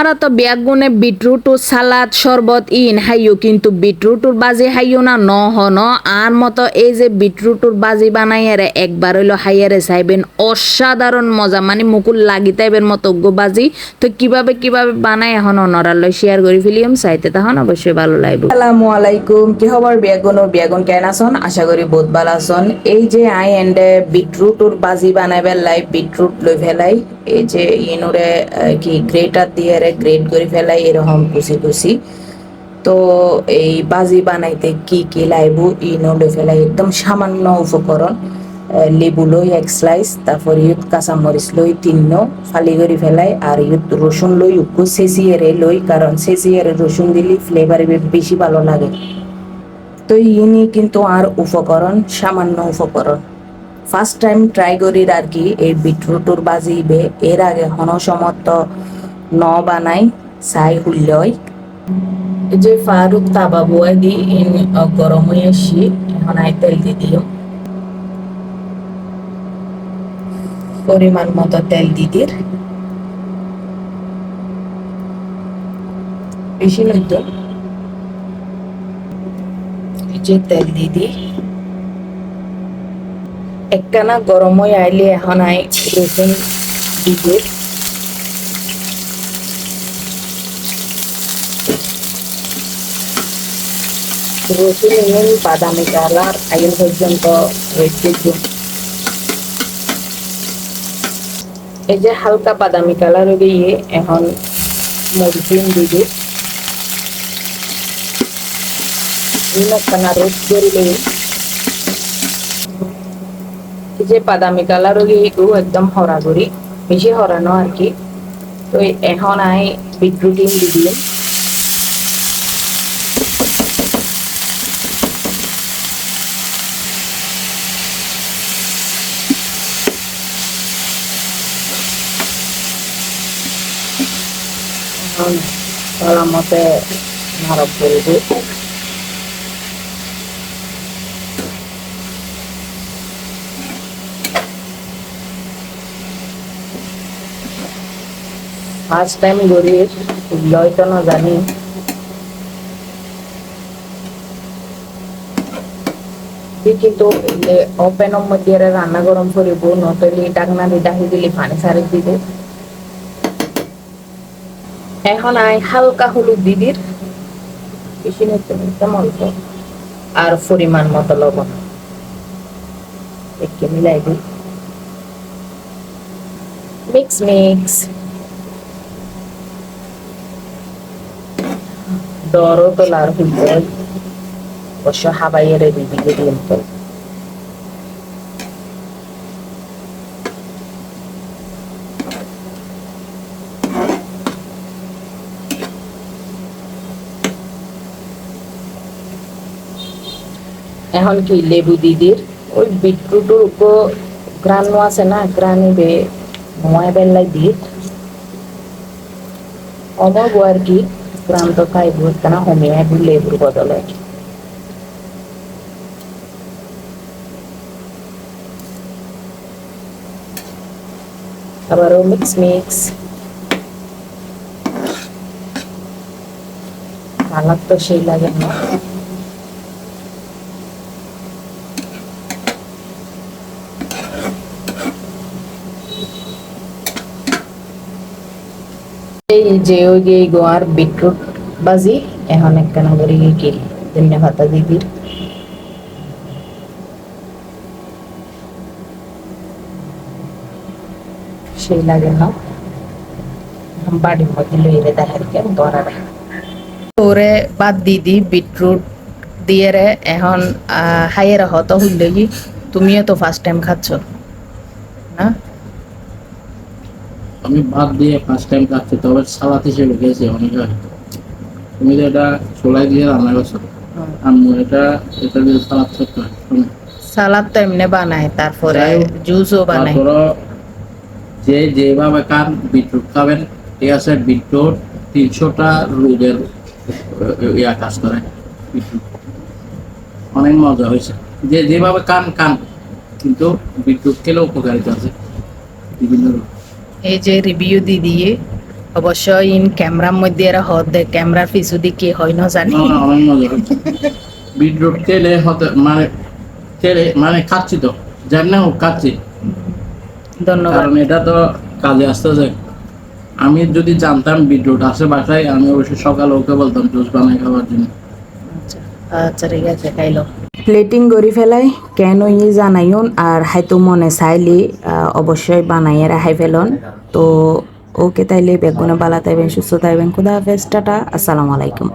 আমারা তো বেগুনে বিটরুট সালাদ, শরবত, ইন, হাইও। কিন্তু বিটরুটুর বাজি হাইও না ন। হন আর মতো এই যে বিটরুটুর বাজি বানাইয়ারে, একবার হইল হাইয়ারে চাইবেন অসাধারণ মজা। মানে মুকুল লাগি তাইবেন মতো বাজি। তো কীভাবে কীভাবে বানাই এখন অনরাল শেয়ার করি ফিলিয়াম চাইতে, তখন অবশ্যই ভালো লাগবে। আসসালামু আলাইকুম। কি খবর বেগুন ও বেগুন কেন আছন? আশা করি বহুত ভালো আছন। এই যে আই এন্ড বিটরুটর বাজি বানাইবার লাই, বিটরুট লই ফেলাই, এই যে ইনুরে কি গ্রেটার দিয়ে রে গ্রেট করে ফেলাই, এরকম কুচি কুচি তো এই বাজি বানাইতে কি কি লাইব ইনো লই ফেলাই, একদম সামান্য উপকরণ লেবু লই, এক স্লাইস তারপর ইউত কাঁচামরিচ লই তিন্ন ফালি করে ফেলাই, আর ইউত রসুন লই, উকু সেচিয়েরে লই, কারণ সেচিয়েরে রসুন দিলে ফ্লেভার বেশি ভালো লাগে। তো ইনি কিন্তু আর উপকরণ, সামান্য উপকরণ। ফার্স্ট টাইম ট্রাই করি আর কি, এই বিটরুটুর বাজিবে এর আগে হন সমত ন বানাই চাই হুল্লই এই যে ফারুক তাবা বুয়াই দি গরম হয়ে আসি, এখন আই তেল দি দিও। পরিমাণ মতো তেল দিদির বেশি এই যে তেল দিদি একখানা গরম হয়ে আইলে এখন আই রসুন দিদি রসুন এবং বাদামি কালার আইন পর্যন্ত দিন এই যে হালকা বাদামি কালার হয়ে গিয়ে এখন মরিচিন একখানা রোদ করলে এই যে বাদামি কালার হয়ে এগু একদম হরা করি বেশি হরানো আর কি। তো এখন আই বিটরুটিন দি এখন ভালো মতে নরম করে ফার্স্ট টাইম গড়ি লয়তো না জানি। কিন্তু ওপেন মধ্যে রান্না গরম করিব নতলি ডাকনা দি ডাহি দিলি পানি সারি দিবে। এখন আই হালকা হলুদ দিদির। বেশি নিতে নিতাম অল্প আর পরিমাণ মতো লবণ। একটু মিলাই দিই। Mix mix. দরও তো লার হইতে অবশ্য হাবাইয়ের দিদিকে দিন তো। এখন কি লেবু দিদির? ওই বিটরুটের উপর গ্রানো আছে না গ্রানিবে নোয়াই বেল্লাই দিয়ে অমর আর কি গ্রাম তো খাইব কেন? হোমিয়া লেবুর বদলে। আবারও মিক্স মিক্স। কালার তো সেই লাগে না। গোয়ার বিটরুট বাজি, এখন একখানা করে কি ধন্য ভাতা দিদির। সেই লাগে না। বাড়ির মধ্যে লইলে ধরা তোরে বাদ দিদি, বিটরুট দিয়ে রে এখন হাইয়ের হত হইলে তুমিও তো ফার্স্ট টাইম খাচ্ছ, না? আমি ভাত দিয়ে ফার্স্ট টাইম খাচ্ছি তবে সালাদ হিসেবে খেয়েছি অনেক আগে তুমি তো এটা ছোলাই দিয়ে রান্না করছ আমি এটা এটা দিয়ে সালাদ করতে হয় সালাদ তো এমনি বানায় তারপরে জুসও বানায়। যে যেভাবে খান বিটরুট খাবেন ঠিক আছে বিটরুট তিনশোটা রোগের ইয়া কাজ করে বিটরুট। অনেক মজা হয়েছে। যে যেভাবে খান খান কিন্তু বিদ্যুৎ খেলে উপকারিতা আছে। বিভিন্ন রোগ এই যে রিভিউ দি দিয়ে অবশ্যই ইন ক্যামেরার মধ্যে এরা হদ দে ক্যামেরার পিছু দিকে হয় না জানি। না, না, বিটরুট তেলে হতে মানে তেলে মানে খাচ্ছি তো। যেমনি হোক খাচ্ছি। ধন্যবাদ। কারণ এটা তো কাজে আসতেছে। আমি যদি জানতাম বিটরুট আছে বাসায় আমি অবশ্যই সকালে ওকে বলতাম জুস বানাই খাওয়ার জন্য। আচ্ছা আচ্ছা ঠিক আছে খাইলো। প্লেটিং করে ফেলাই কেন ই জানাইন আর হাইতো মনে চাইলে অবশ্যই বানাইয়ে রাখাই ফেলন তো ওকে তাইলে বেগুনে বালা তাইবেন সুস্থ তাইবেন খুদা হাফেজ, টাটা, আসসালামু আলাইকুম।